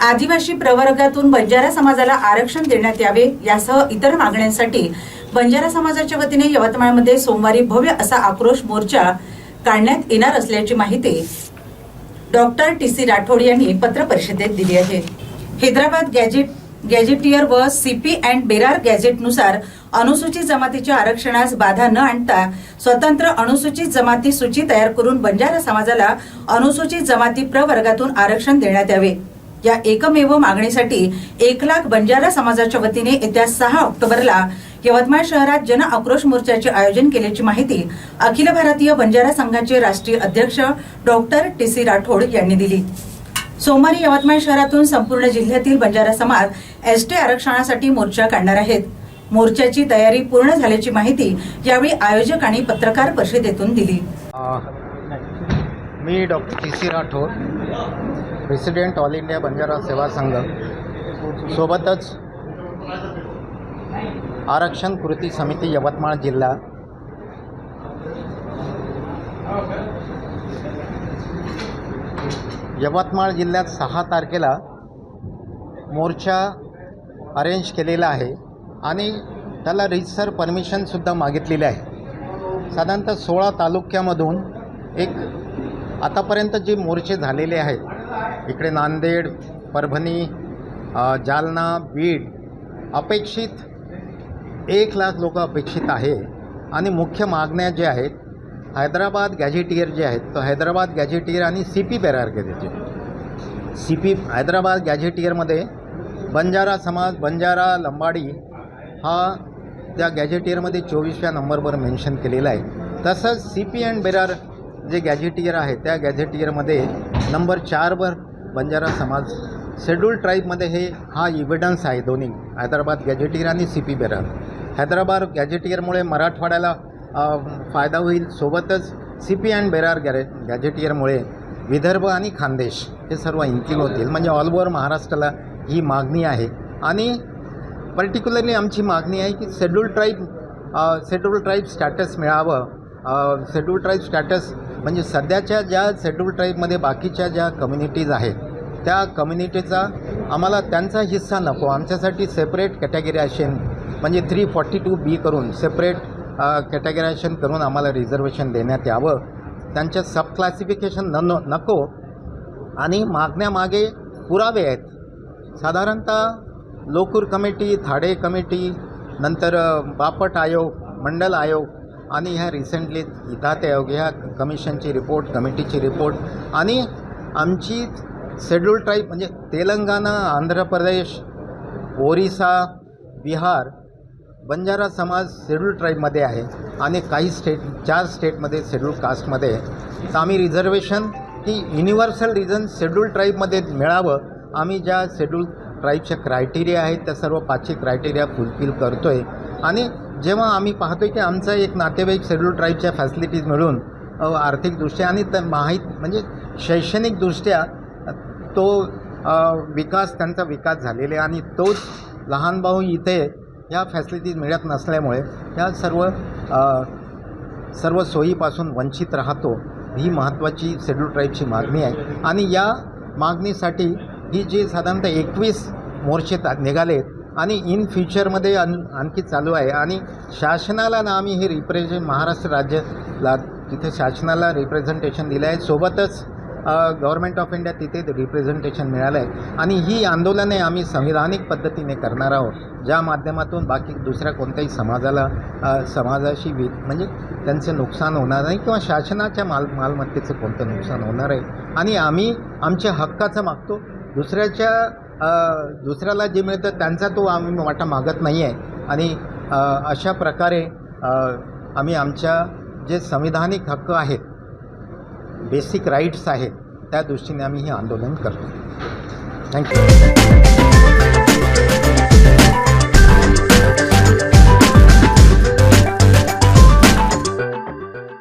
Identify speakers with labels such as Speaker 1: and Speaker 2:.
Speaker 1: आदिवासी प्रवर्गातून बंजारा समाजाला आरक्षण देण्यात यावे यासह इतर मागण्यांसाठी बंजारा समाजाच्या वतीने यवतमाळमध्ये सोमवारी भव्य असा आक्रोश मोर्चा काढण्यात येणार असल्याची माहिती डॉक्टर टी सी राठोड यांनी पत्रपरिषदेत दिली आहे. हैदराबाद गॅजेट गॅजेटियर व सीपी अँड बेरार गॅजेटनुसार अनुसूचित जमातीच्या आरक्षणास बाधा न आणता स्वतंत्र अनुसूचित जमाती सूची तयार करून बंजारा समाजाला अनुसूचित जमाती प्रवर्गातून आरक्षण देण्यात यावे. या एकमेव मागणीसाठी एक लाख बंजारा समाजाच्या वतीने येत्या सहा ऑक्टोबरला यवतमाळ शहरात जन आक्रोश मोर्चाचे आयोजन केल्याची माहिती अखिल भारतीय बंजारा संघाचे राष्ट्रीय अध्यक्ष डॉक्टर टी सी राठोड यांनी दिली. सोमवारी यवतमाळ शहरातून संपूर्ण जिल्ह्यातील बंजारा समाज एसटी आरक्षणासाठी मोर्चा काढणार आहेत. मोर्चाची तयारी पूर्ण झाल्याची माहिती यावेळी आयोजकांनी पत्रकार परिषदेतून दिली.
Speaker 2: मी doctor T C Rathod. President all India Banjara Seva Sangh सोबतच आरक्षण कृती समिती यवतमाळ जिल्हा. यवतमाळ जिल्ह्यात सहा तारखेला मोर्चा अरेंज केलेला आहे आणि त्याला रितसर परमिशनसुद्धा मागितलेली आहे. साधारणतः सोळा तालुक्यामधून एक आतापर्यंत जे मोर्चे झालेले आहेत इकडे नांदेड परभणी जालना बीड अपेक्षित एक लाख लोक अपेक्षित आहे. आणि मुख्य मागण्या ज्या आहेत हैदराबाद गॅझेटियर जे आहेत तर हैदराबाद गॅझेटियर आणि C P Berar gazetteer C P Hyderabad गॅझेटियरमध्ये Banjara समाज बंजारा लंबाडी हा त्या गॅझेटियरमध्ये चोवीसव्या नंबरवर मेन्शन केलेला आहे. तसंच सी पी अँड बेरार जे गॅझेटियर आहे त्या गॅझेटियरमध्ये नंबर चारवर बंजारा समाज शेड्यूल ट्राईबमध्ये हे हा इव्हिडन्स आहे दोन्ही. हैदराबाद गॅजेटियर आणि सी पी बेरर हैदराबाद गॅजेटियरमुळे मराठवाड्याला फायदा होईल. सोबतच सी पी अँड बेरार गॅरे गॅजेटियरमुळे विदर्भ आणि खानदेश हे सर्व इन्क्लूड होतील. म्हणजे ऑल ओव्हर महाराष्ट्राला ही मागणी आहे. आणि पर्टिक्युलरली आमची मागणी आहे की schedule tribe schedule tribe status मिळावं. शेड्यूल ट्राईब स्टॅटस म्हणजे सध्याच्या ज्या शेड्यूल ट्राईबमध्ये बाकीच्या ज्या कम्युनिटीज आहेत त्या कम्युनिटीचा आम्हाला त्यांचा हिस्सा नको. आमच्यासाठी सेपरेट कॅटेगरायझेशन म्हणजे थ्री फॉर्टी टू बी करून सेपरेट कॅटेगरायझेशन करून आम्हाला रिझर्वेशन देण्यात यावं. त्यांच्या सब क्लासिफिकेशन न नको. आणि मागण्यामागे पुरावे आहेत. साधारणतः लोकूर कमिटी थाडे कमिटी नंतर बापट आयोग मंडल आयोग आणि ह्या रिसेंटली इथाते आयोग ह्या कमिशनची रिपोर्ट कमिटीची रिपोर्ट आणि आमची शेड्यूल ट्राईब म्हणजे तेलंगणा आंध्र प्रदेश ओरिसा बिहार बंजारा समाज शेड्यूल ट्राईबमध्ये आहे. आणि काही स्टेट चार स्टेटमध्ये शेड्यूल कास्टमध्ये आहे. तर आम्ही रिझर्वेशन ही युनिव्हर्सल रिझन शेड्यूल ट्राईबमध्ये मिळावं. आम्ही ज्या शेड्यूल ट्राईबच्या क्रायटेरिया आहेत त्या सर्व पाचशे क्रायटेरिया फुलफिल करतो आहे आणि जेव्हा आम्ही पाहतो आहे की आमचा एक नातेवाईक शेड्यूल ट्राईबच्या फॅसिलिटीज मिळून आर्थिकदृष्ट्या आणि त्या माहीत म्हणजे शैक्षणिकदृष्ट्या तो विकास त्यांचा विकास झालेला आहे आणि तोच लहान भाऊ इथे ह्या फॅसिलिटीज मिळत नसल्यामुळे ह्या सर्व सर्व सोयीपासून वंचित राहतो ही महत्त्वाची शेड्यूल ट्राईबची मागणी आहे. आणि या मागणीसाठी ही जी साधारणतः एकवीस मोर्चे निघाले निघालेत आणि इन फ्युचरमध्ये अन आणखी चालू आहे. आणि शासनाला ना आम्ही हे रिप्रेझेंट महाराष्ट्र राज्याला तिथे शासनाला रिप्रेझेंटेशन दिलं आहे. सोबतच गव्हर्मेंट ऑफ इंडिया तिथे रिप्रेझेंटेशन मिळालं आहे. आणि ही आंदोलने आम्ही संविधानिक पद्धतीने करणार आहोत. ज्या माध्यमातून बाकी दुसऱ्या कोणत्याही समाजाला समाजाशी वि म्हणजे त्यांचं नुकसान होणार नाही किंवा शासनाच्या माल मालमत्तेचं कोणतं नुकसान होणार आहे. आणि आम्ही आमच्या हक्काचं मागतो. दुसऱ्याच्या दुसऱ्याला जे मिळतं त्यांचा तो आम्ही वाटा मागत नाही आहे आणि अशा प्रकारे आम्ही आमच्या जे संविधानिक हक्क आहेत बेसिक राईट्स आहेत त्या दृष्टीने आम्ही हे आंदोलन करतो थँक्यू